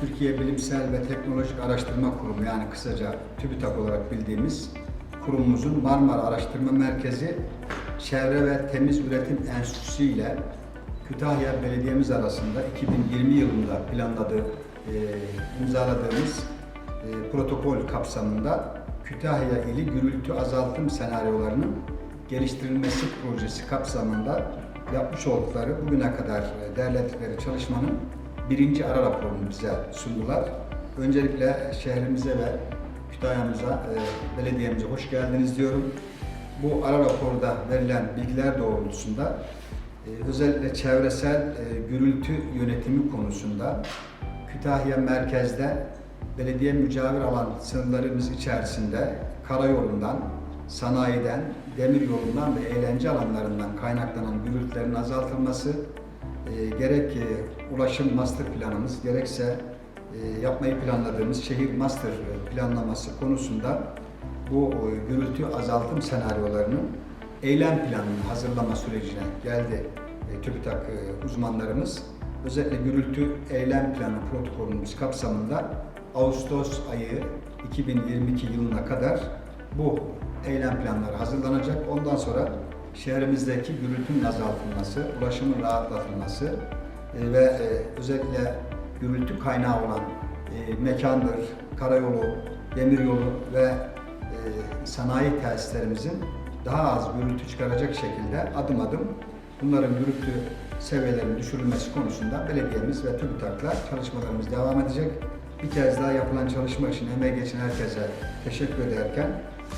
Türkiye Bilimsel ve Teknolojik Araştırma Kurumu yani kısaca TÜBİTAK olarak bildiğimiz kurumumuzun Marmara Araştırma Merkezi Çevre ve Temiz Üretim Enstitüsü ile Kütahya Belediyemiz arasında 2020 yılında planladığı, e, imzaladığımız e, protokol kapsamında Kütahya ili gürültü azaltım senaryolarının geliştirilmesi projesi kapsamında yapmış oldukları bugüne kadar e, derledikleri çalışmanın birinci ara raporunu bize sundular. Öncelikle şehrimize ve Kütahya'mıza, e, belediyemize hoş geldiniz diyorum. Bu ara raporda verilen bilgiler doğrultusunda e, özellikle çevresel e, gürültü yönetimi konusunda Kütahya merkezde belediye mücavir alan sınırlarımız içerisinde karayolundan, sanayiden, demir yolundan ve eğlence alanlarından kaynaklanan gürültülerin azaltılması, e, gerek e, ulaşım master planımız, gerekse e, yapmayı planladığımız şehir master planlaması konusunda bu e, gürültü azaltım senaryolarının eylem planını hazırlama sürecine geldi e, TÜBİTAK e, uzmanlarımız. Özellikle gürültü eylem planı protokolümüz kapsamında Ağustos ayı 2022 yılına kadar bu eylem planları hazırlanacak. Ondan sonra şehrimizdeki gürültünün azaltılması, ulaşımın rahatlatılması e, ve e, özellikle gürültü kaynağı olan e, mekandır, karayolu, demiryolu ve e, sanayi tesislerimizin daha az gürültü çıkaracak şekilde adım adım bunların gürültü seviyelerinin düşürülmesi konusunda belediyemiz ve TÜBİTAK'la çalışmalarımız devam edecek. Bir kez daha yapılan çalışma için emeği geçen herkese teşekkür ederken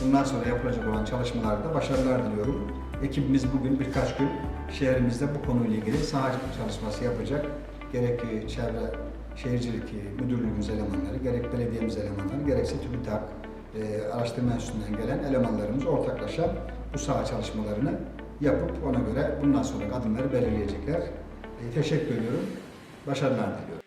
bundan sonra yapılacak olan çalışmalarda başarılar diliyorum. Ekibimiz bugün birkaç gün şehrimizde bu konuyla ilgili saha çalışması yapacak. Gerek e, çevre şehircilik e, müdürlüğümüz elemanları, gerek belediyemiz elemanları, gerekse TÜBİTAK e, araştırma enstitüsünden gelen elemanlarımız ortaklaşa bu saha çalışmalarını yapıp ona göre bundan sonraki adımları belirleyecekler. E, teşekkür ediyorum. Başarılar diliyorum.